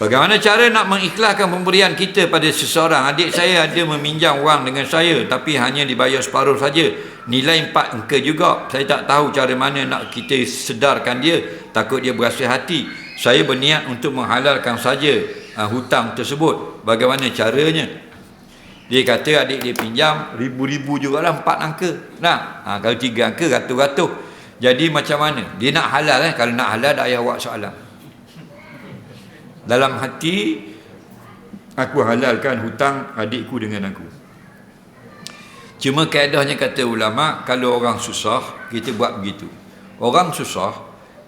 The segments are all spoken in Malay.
Bagaimana cara nak mengikhlaskan pemberian kita pada seseorang? Adik saya ada meminjam wang dengan saya tapi hanya dibayar separuh saja. Nilai empat angka juga. Saya tak tahu cara mana nak kita sedarkan dia. Takut dia berasa hati. Saya berniat untuk menghalalkan saja uh, hutang tersebut. Bagaimana caranya? Dia kata adik dia pinjam ribu-ribu juga lah empat angka. Nah, ha, kalau tiga angka ratus-ratus. Jadi macam mana? Dia nak halal eh? Kalau nak halal, tak payah buat soalan dalam hati aku halalkan hutang adikku dengan aku. Cuma kaedahnya kata ulama kalau orang susah kita buat begitu. Orang susah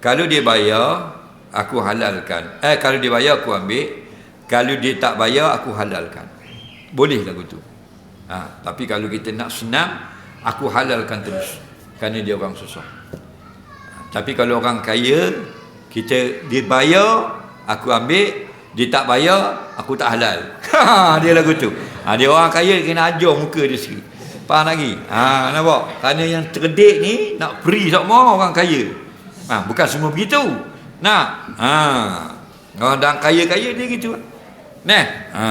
kalau dia bayar aku halalkan. Eh kalau dia bayar aku ambil. Kalau dia tak bayar aku halalkan. Boleh lagu tu ha, tapi kalau kita nak senang aku halalkan terus kerana dia orang susah. Ha, tapi kalau orang kaya kita dia bayar aku ambil dia tak bayar aku tak halal. Ha, dia lagu tu. Ha, dia orang kaya kena ajar muka dia sikit faham lagi ha, nampak? Kerana yang terdik ni nak free semua orang kaya. Ha, bukan semua begitu. Nak? Ha, orang dah kaya-kaya dia gitu. Nah ha.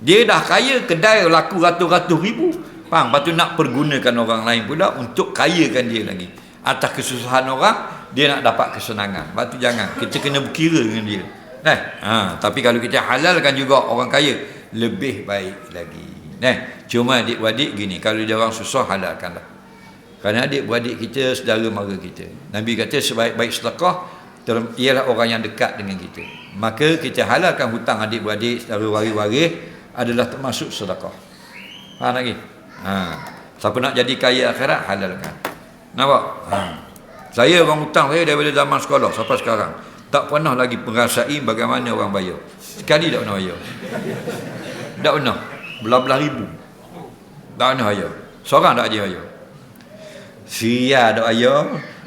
dia dah kaya kedai laku ratus-ratus ribu. Faham? Lepas tu nak pergunakan orang lain pula untuk kayakan dia lagi. Atas kesusahan orang dia nak dapat kesenangan. Lepas tu jangan. Kita kena berkira dengan dia. Nah, ha, tapi kalau kita halalkan juga orang kaya, lebih baik lagi. Nah, cuma adik-beradik gini, kalau dia orang susah halalkanlah. Kerana adik-beradik kita saudara mara kita. Nabi kata sebaik-baik sedekah ialah orang yang dekat dengan kita. Maka kita halalkan hutang adik-beradik, saudara waris-waris adalah termasuk sedekah. Faham lagi? Ha. Siapa nak jadi kaya akhirat halalkan. Nampak? Ha. Saya orang hutang saya daripada zaman sekolah sampai sekarang. Tak pernah lagi merasai bagaimana orang bayar. Sekali tak pernah bayar. Tak pernah. Belah-belah ribu. Tak pernah bayar. Seorang tak ajar bayar. Sia tak bayar.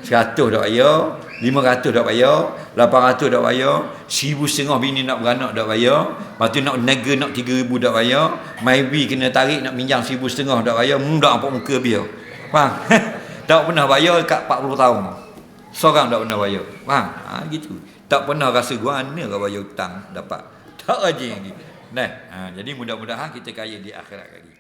Seratus tak bayar. Lima ratus tak bayar. Lapan ratus tak bayar. Seribu setengah bini nak beranak tak bayar. Lepas tu nak nega nak tiga ribu tak bayar. Maybe kena tarik nak minjam seribu setengah tak bayar. Tak apa muka biar. Faham? tak pernah bayar kat 40 tahun. Seorang tak pernah bayar. Faham? Ha, gitu. Tak pernah rasa gua mana kau bayar hutang dapat. Tak aja lagi. Nah ha, jadi mudah-mudahan kita kaya di akhirat lagi